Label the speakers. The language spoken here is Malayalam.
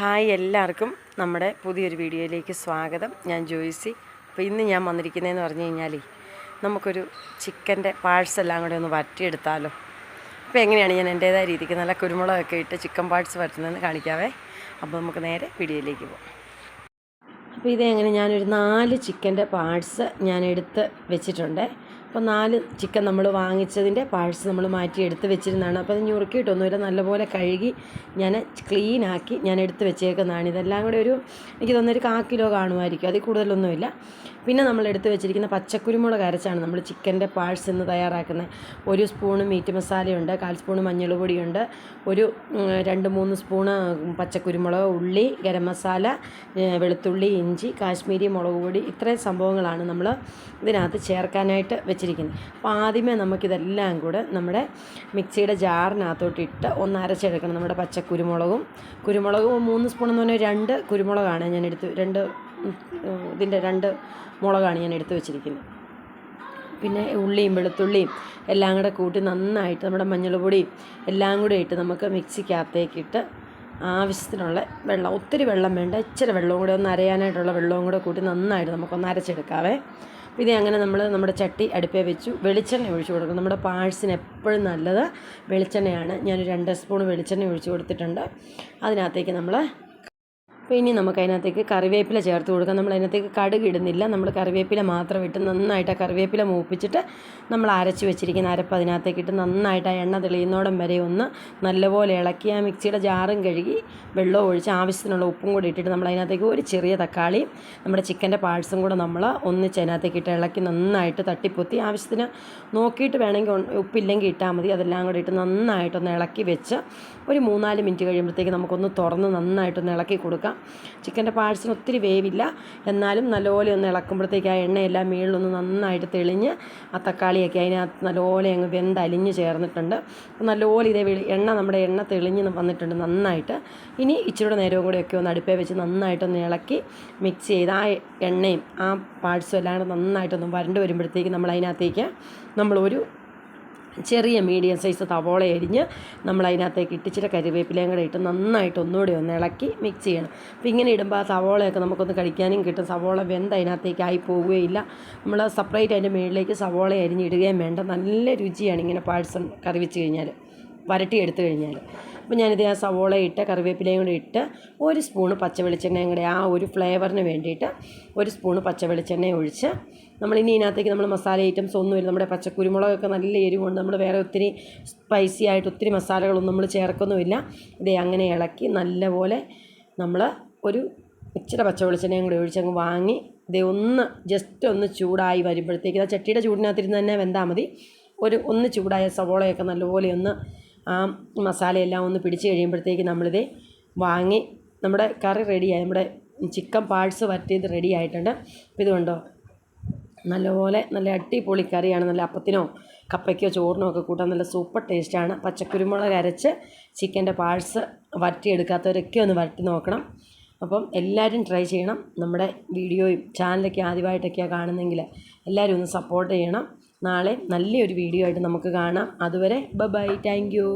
Speaker 1: ഹായ് എല്ലാവർക്കും നമ്മുടെ പുതിയൊരു വീഡിയോയിലേക്ക് സ്വാഗതം. ഞാൻ ജോയിസി. അപ്പോൾ ഇന്ന് ഞാൻ വന്നിരിക്കുന്നതെന്ന് പറഞ്ഞു കഴിഞ്ഞാൽ നമുക്കൊരു ചിക്കന്റെ പാഴ്സെല്ലാം കൂടെ ഒന്ന് വറ്റിയെടുത്താലോ. അപ്പോൾ എങ്ങനെയാണ് ഞാൻ എന്റേതായ രീതിക്ക് നല്ല കുരുമുളകൊക്കെ ഇട്ട് ചിക്കൻ പാഴ്സ് വറ്റുന്നതെന്ന് കാണിക്കാവേ. അപ്പോൾ നമുക്ക് നേരെ വീഡിയോയിലേക്ക് പോകാം അപ്പോൾ ഇതെങ്ങനെ ഞാനൊരു നാല് ചിക്കന്റെ പാർട്സ് ഞാൻ എടുത്ത് വെച്ചിട്ടുണ്ട്. അപ്പോൾ നാല് ചിക്കൻ നമ്മൾ വാങ്ങിച്ചതിന്റെ പാഴ്സ് നമ്മൾ മാറ്റി എടുത്ത് വെച്ചിരുന്നതാണ്. അപ്പോൾ അത് ഞുറുക്കിയിട്ടൊന്നുമില്ല നല്ലപോലെ കഴുകി ഞാൻ ക്ലീനാക്കി ഞാൻ എടുത്ത് വെച്ചേക്കുന്നതാണ്. ഇതെല്ലാം കൂടെ ഒരു എനിക്ക് തോന്നുന്നൊരു കാ കിലോ കാണുമായിരിക്കും അതിൽ കൂടുതലൊന്നുമില്ല. പിന്നെ നമ്മൾ എടുത്ത് വെച്ചിരിക്കുന്ന പച്ചക്കുരുമുളക് അരച്ചാണ് നമ്മൾ ചിക്കന്റെ പാഴ്സ് ഇന്ന് തയ്യാറാക്കുന്നത് ഒരു സ്പൂണ് മീറ്റ് മസാലയുണ്ട് കാൽ സ്പൂണ് മഞ്ഞൾ പൊടിയുണ്ട് ഒരു രണ്ട് മൂന്ന് സ്പൂണ് പച്ചക്കുരുമുളക് ഉള്ളി ഗരം മസാല വെളുത്തുള്ളി ഇഞ്ചി കാശ്മീരി മുളക് പൊടി ഇത്രയും സംഭവങ്ങളാണ് നമ്മൾ ഇതിനകത്ത് ചേർക്കാനായിട്ട് വെച്ചിരിക്കുന്നത്. അപ്പോൾ ആദ്യമേ നമുക്കിതെല്ലാം കൂടെ നമ്മുടെ മിക്സിയുടെ ജാറിനകത്തോട്ട് ഇട്ട് ഒന്ന് അരച്ചെടുക്കണം നമ്മുടെ പച്ചക്കുരുമുളകും. കുരുമുളകും മൂന്ന് സ്പൂൺ എന്ന് പറഞ്ഞാൽ രണ്ട് കുരുമുളകാണ് ഞാൻ എടുത്ത് രണ്ട് ഇതിന്റെ രണ്ട് മുളകാണ് ഞാൻ എടുത്ത് വെച്ചിരിക്കുന്നത്. പിന്നെ ഉള്ളിയും വെളുത്തുള്ളിയും എല്ലാം കൂടെ കൂട്ടി നന്നായിട്ട് നമ്മുടെ മഞ്ഞൾപൊടിയും എല്ലാം കൂടെ ഇട്ട് നമുക്ക് മിക്സിക്കകത്തേക്കിട്ട് ആവശ്യത്തിനുള്ള വെള്ളം ഒത്തിരി വെള്ളം വേണ്ട ഇച്ചിരി വെള്ളവും കൂടെ ഒന്ന് അരയാനായിട്ടുള്ള വെള്ളവും കൂടെ കൂട്ടി നന്നായിട്ട് നമുക്കൊന്ന് അരച്ചെടുക്കാവേ. ഇത് അങ്ങനെ നമ്മൾ നമ്മുടെ ചട്ടി അടുപ്പേ വെച്ചു. വെളിച്ചെണ്ണ ഒഴിച്ചു കൊടുക്കും നമ്മുടെ പാഴ്സിന് എപ്പോഴും നല്ലത് വെളിച്ചെണ്ണയാണ്. ഞാൻ രണ്ട് സ്പൂൺ വെളിച്ചെണ്ണ ഒഴിച്ചു കൊടുത്തിട്ടുണ്ട്. അതിനകത്തേക്ക് നമ്മൾ അപ്പോൾ ഇനി നമുക്ക് അതിനകത്തേക്ക് കറിവേപ്പില ചേർത്ത് കൊടുക്കാം. നമ്മൾ അതിനകത്തേക്ക് കടുക് ഇടുന്നില്ല. നമ്മൾ കറിവേപ്പില മാത്രം ഇട്ട് നന്നായിട്ട് ആ കറിവേപ്പില മൂപ്പിച്ചിട്ട് നമ്മൾ അരച്ച് വെച്ചിരിക്കുന്ന അരപ്പ് അതിനകത്തേക്ക് ഇട്ട് നന്നായിട്ട് ആ എണ്ണ തെളിയുന്നോടം വരെ ഒന്ന് നല്ലപോലെ ഇളക്കി ആ മിക്സിയുടെ ജാറും കഴുകി വെള്ളവും ഒഴിച്ച് ആവശ്യത്തിനുള്ള ഉപ്പും കൂടി ഇട്ടിട്ട് നമ്മൾ അതിനകത്തേക്ക് ഒരു ചെറിയ തക്കാളി നമ്മുടെ ചിക്കന്റെ പാഴ്സും കൂടെ നമ്മൾ ഒന്നിച്ച് അതിനകത്തേക്ക് ഇട്ട് ഇളക്കി നന്നായിട്ട് തട്ടിപ്പൊത്തി ആവശ്യത്തിന് നോക്കിയിട്ട് വേണമെങ്കിൽ ഉപ്പില്ലെങ്കിൽ ഇട്ടാൽ മതി. അതെല്ലാം കൂടി ഇട്ട് നന്നായിട്ടൊന്ന് ഇളക്കി വെച്ച് ഒരു മൂന്നാൽ മിനിറ്റ് കഴിയുമ്പോഴത്തേക്ക് നമുക്കൊന്ന് തുറന്ന് നന്നായിട്ടൊന്ന് ഇളക്കി കൊടുക്കാം. ചിക്കന്റെ പാഴ്സിന് ഒത്തിരി വേവില്ല. എന്നാലും നല്ലപോലെ ഒന്ന് ഇളക്കുമ്പോഴത്തേക്ക് ആ എണ്ണയെല്ലാം മുകളിലൊന്ന് നന്നായിട്ട് തെളിഞ്ഞ് ആ തക്കാളിയൊക്കെ അതിനകത്ത് നല്ലപോലെ അങ്ങ് വെന്തലിഞ്ഞ് ചേർന്നിട്ടുണ്ട്. നല്ലപോലെ ഇതേ വെളി എണ്ണ നമ്മുടെ എണ്ണ തെളിഞ്ഞ് വന്നിട്ടുണ്ട് നന്നായിട്ട്. ഇനി ഇച്ചിരി നേരവും കൂടെയൊക്കെ ഒന്ന് അടുപ്പേ വെച്ച് നന്നായിട്ടൊന്ന് ഇളക്കി മിക്സ് ചെയ്ത് ആ എണ്ണയും ആ പാഴ്സും എല്ലാം കൂടെ നന്നായിട്ടൊന്ന് വരണ്ട് വരുമ്പോഴത്തേക്ക് നമ്മൾ അതിനകത്തേക്ക് നമ്മൾ ഒരു ചെറിയ മീഡിയം സൈസ് തവോള അരിഞ്ഞ് നമ്മൾ അതിനകത്തേക്ക് ഇട്ടിച്ചിട്ട് കരിവേപ്പിലയും കൂടെ ഇട്ട് നന്നായിട്ട് ഒന്നുകൂടി ഒന്ന് ഇളക്കി മിക്സ് ചെയ്യണം. അപ്പോൾ ഇങ്ങനെ ഇടുമ്പോൾ ആ സവോളയൊക്കെ നമുക്കൊന്ന് കഴിക്കാനും കിട്ടും. സവോള വെന്ത് അതിനകത്തേക്ക് ആയി പോവുകയില്ല നമ്മൾ സെപ്പറേറ്റ് അതിന്റെ മുകളിലേക്ക് സവോള അരിഞ്ഞിടുകയും വേണ്ട. നല്ല രുചിയാണ് ഇങ്ങനെ പാഴ്സൺ കറി വെച്ച് കഴിഞ്ഞാൽ വരട്ടി എടുത്തു കഴിഞ്ഞാൽ അപ്പോൾ ഞാനിത് ആ സവോള ഇട്ട് കറിവേപ്പിലയും കൂടി ഇട്ട് ഒരു സ്പൂണ് പച്ച വെളിച്ചെണ്ണയും കൂടെ ആ ഒരു ഫ്ലേവറിന് വേണ്ടിയിട്ട് ഒരു സ്പൂണ് പച്ച വെളിച്ചെണ്ണ ഒഴിച്ച് ഇനി ഇതിനകത്തേക്ക് നമ്മൾ മസാല ഐറ്റംസ് ഒന്നും ഒന്നുമില്ല നമ്മുടെ പച്ചക്കുരുമുളകൊക്കെ നല്ല എരിവുണ്ട്. നമ്മൾ വേറെ ഒത്തിരി സ്പൈസി ആയിട്ട് ഒത്തിരി മസാലകളൊന്നും നമ്മൾ ചേർക്കൊന്നുമില്ല. ഇതേ അങ്ങനെ ഇളക്കി നല്ലപോലെ നമ്മൾ ഒരു ഇച്ചിരി പച്ച വെളിച്ചെണ്ണയും കൂടി ഒഴിച്ചങ്ങ് വാങ്ങി ഇതേ ഒന്ന് ജസ്റ്റ് ഒന്ന് ചൂടായി വരുമ്പോഴത്തേക്ക് ആ ചട്ടിയുടെ ചൂടിനകത്തിരുന്ന് തന്നെ വെന്താൽ മതി. ഒരു ഒന്ന് ചൂടായ സവോളയൊക്കെ നല്ലപോലെ ഒന്ന് ആ മസാലയെല്ലാം ഒന്ന് പിടിച്ച് കഴിയുമ്പോഴത്തേക്ക് നമ്മളിത് വാങ്ങി നമ്മുടെ കറി റെഡിയായി നമ്മുടെ ചിക്കൻ പാഴ്സ് വറ്റിയത് റെഡി ആയിട്ടുണ്ട്. അപ്പോൾ ഇതുകൊണ്ടോ കണ്ടോ? നല്ലപോലെ നല്ല അടിപൊളി കറിയാണ്. നല്ല അപ്പത്തിനോ കപ്പയ്ക്കോ ചോറിനോ ഒക്കെ കൂട്ടാൻ നല്ല സൂപ്പർ ടേസ്റ്റാണ് പച്ചക്കുരുമുളക് അരച്ച് ചിക്കന്റെ പാഴ്സ് വറ്റിയെടുക്കാത്തവരൊക്കെ ഒന്ന് വരട്ടി നോക്കണം. അപ്പം എല്ലാവരും ട്രൈ ചെയ്യണം. നമ്മുടെ വീഡിയോയും ചാനലൊക്കെ ആദ്യമായിട്ടൊക്കെയാണ് കാണുന്നതെങ്കിൽ എല്ലാവരും ഒന്ന് സപ്പോർട്ട് ചെയ്യണം. നാളെ നല്ലൊരു വീഡിയോ ആയിട്ട് നമുക്ക് കാണാം. അതുവരെ ബൈ താങ്ക് യു.